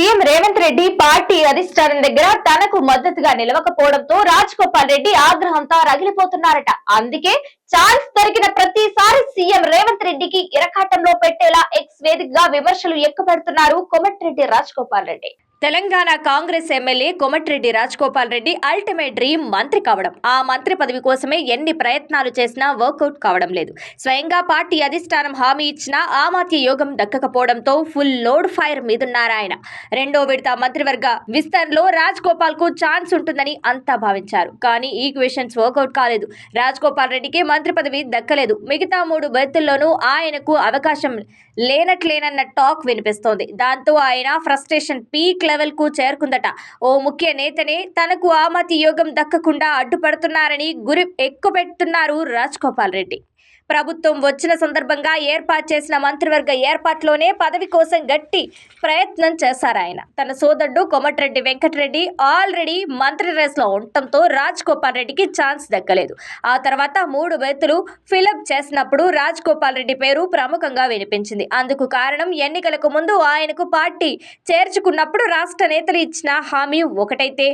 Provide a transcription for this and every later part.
CM Revanth Reddy party అధిష్టానం దగ్గర తనకు మద్దతుగా నిలవకపోవడంతో రాజ్ గోపాల్ రెడ్డి ఆగ్రహంతో రగిలిపోతున్నారట. అందుకే ఛాన్స్ దొరికిన ప్రతిసారి సీఎం రేవంత్ రెడ్డికి ఇరకాటంలో పెట్టేలా ఎక్స్ వేదికగా విమర్శలు ఎక్కుపెడుతున్నారు Komatireddy Raj Gopal Reddy. Telangana Congress MLA Komatireddy Rajagopal Reddy ultimate dream మంత్రి కావడం. ఆ మంత్రి పదవి కోసమే ఎన్ని ప్రయత్నాలు చేసినా వర్కౌట్ కావడం లేదు. స్వయంగా పార్టీ అధిష్టానం హామీ ఇచ్చినా ఆమాత్య యోగం దక్కకపోవడంతో ఫుల్ లోడ్ ఫైర్ మీదున్నారు ఆయన రెండో విడత మంత్రివర్గ విస్తరణలో రాజగోపాల్కు ఛాన్స్ ఉంటుందని అంతా భావించారు. కానీ ఈక్వేషన్స్ వర్కౌట్ కాలేదు. రాజగోపాల్ రెడ్డికి మంత్రి పదవి దక్కలేదు. మిగతా మూడు బెర్తుల్లోనూ ఆయనకు అవకాశం లేనట్లేనన్న టాక్ వినిపిస్తోంది. దాంతో ఆయన ఫ్రస్ట్రేషన్ పీక్ లెవెల్కు చేరుకుందట. ఓ ముఖ్య నేతనే తనకు ఆమతి యోగం దక్కకుండా అడ్డుపడుతున్నారని గురి ఎక్కుపెడుతున్నారు రాజ్ గోపాల్ రెడ్డి. ప్రభుత్వం వచ్చిన సందర్భంగా ఏర్పాటు చేసిన మంత్రివర్గ ఏర్పాటులోనే పదవి కోసం గట్టి ప్రయత్నం చేశారాయన తన సోదరుడు కొమటిరెడ్డి వెంకటరెడ్డి ఆల్రెడీ మంత్రి రేస్లో ఉండటంతో రాజ్ గోపాల్ రెడ్డికి ఛాన్స్ దక్కలేదు. ఆ తర్వాత మూడు బెత్తులు ఫిలప్ చేసినప్పుడు రాజ్ గోపాల్ రెడ్డి పేరు ప్రముఖంగా వినిపించింది. అందుకు కారణం ఎన్నికలకు ముందు ఆయనకు పార్టీ చేర్చుకున్నప్పుడు రాష్ట్ర నేతలు ఇచ్చిన హామీ ఒకటైతే.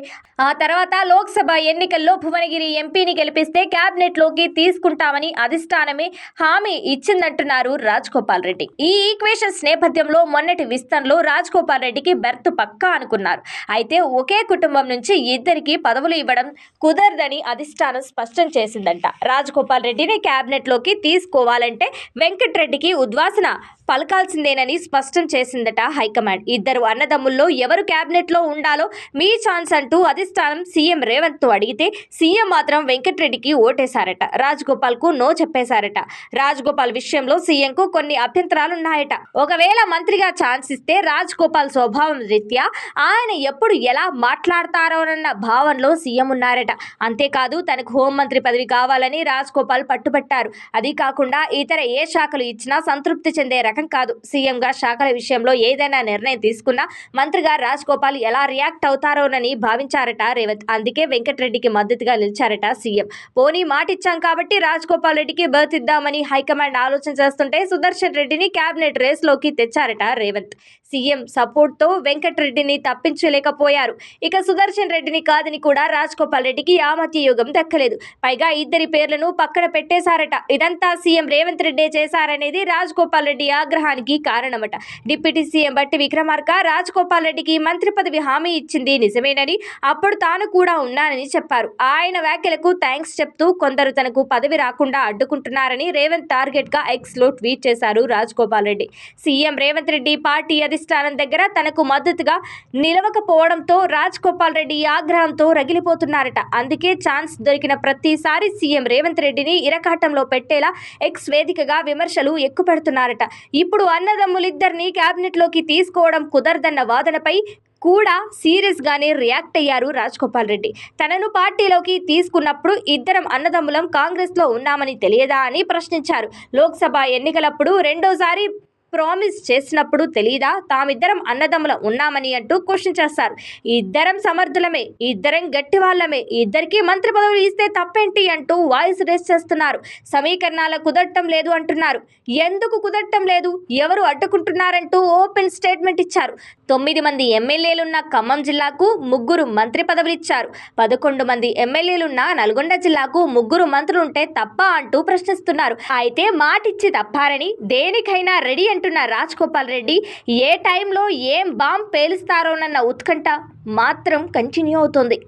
ఆ తర్వాత లోక్సభ ఎన్నికల్లో భువనగిరి ఎంపీని గెలిపిస్తే క్యాబినెట్లోకి తీసుకుంటామని అధిష్టానమే హామీ ఇచ్చిందంటున్నారు రాజ్ గోపాల్ రెడ్డి. ఈ ఈక్వేషన్స్ నేపథ్యంలో మొన్నటి విస్తరణలో రాజ్ గోపాల్ రెడ్డికి బెర్త్ పక్కా అనుకున్నారు. అయితే ఒకే కుటుంబం నుంచి ఇద్దరికి పదవులు ఇవ్వడం కుదరదని అధిష్టానం స్పష్టం చేసిందంట. రాజ్ గోపాల్ రెడ్డిని క్యాబినెట్లోకి తీసుకోవాలంటే వెంకట్రెడ్డికి ఉద్వాసన పలకాల్సిందేనని స్పష్టం చేసిందట హైకమాండ్. ఇద్దరు అన్నదమ్ముల్లో ఎవరు కేబినెట్లో ఉండాలో మీ ఛాన్స్ అంటూ అధిష్టానం సీఎం రేవంత్ను అడిగితే సీఎం మాత్రం వెంకట్రెడ్డికి ఓటేశారట. రాజగోపాల్కు నో చెప్పేశారట. రాజగోపాల్ విషయంలో సీఎంకు కొన్ని అభ్యంతరాలున్నాయట. ఒకవేళ మంత్రిగా ఛాన్స్ ఇస్తే రాజగోపాల్ స్వభావం రీత్యా ఆయన ఎప్పుడు ఎలా మాట్లాడతారోనన్న భావనలో సీఎం ఉన్నారట. అంతేకాదు తనకు హోంమంత్రి పదవి కావాలని రాజగోపాల్ పట్టుబట్టారు. అది కాకుండా ఇతర ఏ శాఖలు ఇచ్చినా సంతృప్తి చెందే రకం కాదు. సీఎంగా శాఖల విషయంలో ఏదైనా నిర్ణయం తీసుకున్నా మంత్రిగా రాజ్ గోపాల్ ఎలా రియాక్ట్ అవుతారోనని భావించారట రేవంత్. అందుకే వెంకటరెడ్డికి మద్దతుగా నిలిచారట సీఎం. పోనీ మాటిచ్చాం కాబట్టి రాజ్ గోపాల్ రెడ్డికి బర్త్ ఇద్దామని హైకమాండ్ ఆలోచన చేస్తుంటే సుదర్శన్ రెడ్డిని కేబినెట్ రేస్లోకి తెచ్చారట రేవంత్. సీఎం సపోర్ట్తో వెంకటరెడ్డిని తప్పించలేకపోయారు. ఇక సుదర్శన్ రెడ్డిని కాదని కూడా రాజ్ గోపాల్ రెడ్డికి ఆమతి యోగం దక్కలేదు. పైగా ఇద్దరి పేర్లను పక్కన పెట్టేశారట. ఇదంతా సీఎం రేవంత్ రెడ్డి చేశారనేది రాజ్ గోపాల్ రెడ్డి ఆగ్రహానికి కారణమట. డిప్యూటీ సీఎం బట్టి విక్రమార్క రాజ్ గోపాల్ రెడ్డికి మంత్రి పదవి హామీ ఇచ్చింది నిజమేనని అప్పుడు తాను కూడా ఉన్నానని చెప్పారు. ఆయన వ్యాఖ్యలకు థ్యాంక్స్ చెప్తూ కొందరు తనకు పదవి రాకుండా అడ్డుకుంటున్నారని రేవంత్ టార్గెట్గా ఎక్స్లో ట్వీట్ చేశారు రాజ్ గోపాల్ రెడ్డి. సీఎం రేవంత్ రెడ్డి పార్టీ అధిష్టానం దగ్గర తనకు మద్దతుగా నిలవకపోవడంతో రాజ్ గోపాల్ రెడ్డి ఆగ్రహంతో రగిలిపోతున్నారట. అందుకే ఛాన్స్ దొరికిన ప్రతిసారి సీఎం రేవంత్ రెడ్డిని ఇరకాటంలో పెట్టేలా ఎక్స్ వేదికగా విమర్శలు ఎక్కుపెడుతున్నారట. ఇప్పుడు అన్నదమ్ములిద్దరిని కేబినెట్లోకి తీసుకోవడం కుదరదన్న వాదనపై కూడా సీరియస్ గానే రియాక్ట్ అయ్యారు రాజ్ గోపాల్ రెడ్డి. తనను పార్టీలోకి తీసుకున్నప్పుడు ఇద్దరం అన్నదమ్ములం కాంగ్రెస్లో ఉన్నామని తెలియదా అని ప్రశ్నించారు. లోక్సభ ఎన్నికలప్పుడు రెండోసారి ప్రామిస్ చేసినప్పుడు తెలీదా? తామిద్దరం అన్నదమ్ముల ఉన్నామని అంటూ క్వశ్చన్ చేస్తారు. ఇద్దరం సమర్థులమే ఇద్దరం గట్టి వాళ్ళమే ఇద్దరికీ మంత్రి పదవులు ఇస్తే తప్పేంటి అంటూ వాయిస్ రేస్ చేస్తున్నారు. సమీకరణాల కుదరటం లేదు అంటున్నారు. ఎందుకు కుదరటం లేదు? ఎవరు అడ్డుకుంటున్నారంటూ ఓపెన్ స్టేట్మెంట్ ఇచ్చారు. తొమ్మిది మంది ఎమ్మెల్యేలున్న ఖమ్మం జిల్లాకు ముగ్గురు మంత్రి పదవులు ఇచ్చారు. పదకొండు మంది ఎమ్మెల్యేలున్న నల్గొండ జిల్లాకు ముగ్గురు మంత్రులుంటే తప్ప అంటూ ప్రశ్నిస్తున్నారు. అయితే మాటిచ్చి తప్పారని దేనికైనా రెడీ అంటూ అంటున్న రాజ్ గోపాల్ రెడ్డి. ఏ టైంలో ఏం బాంబ్ పేలుస్తారోనన్న ఉత్కంఠ మాత్రం కంటిన్యూ అవుతోంది.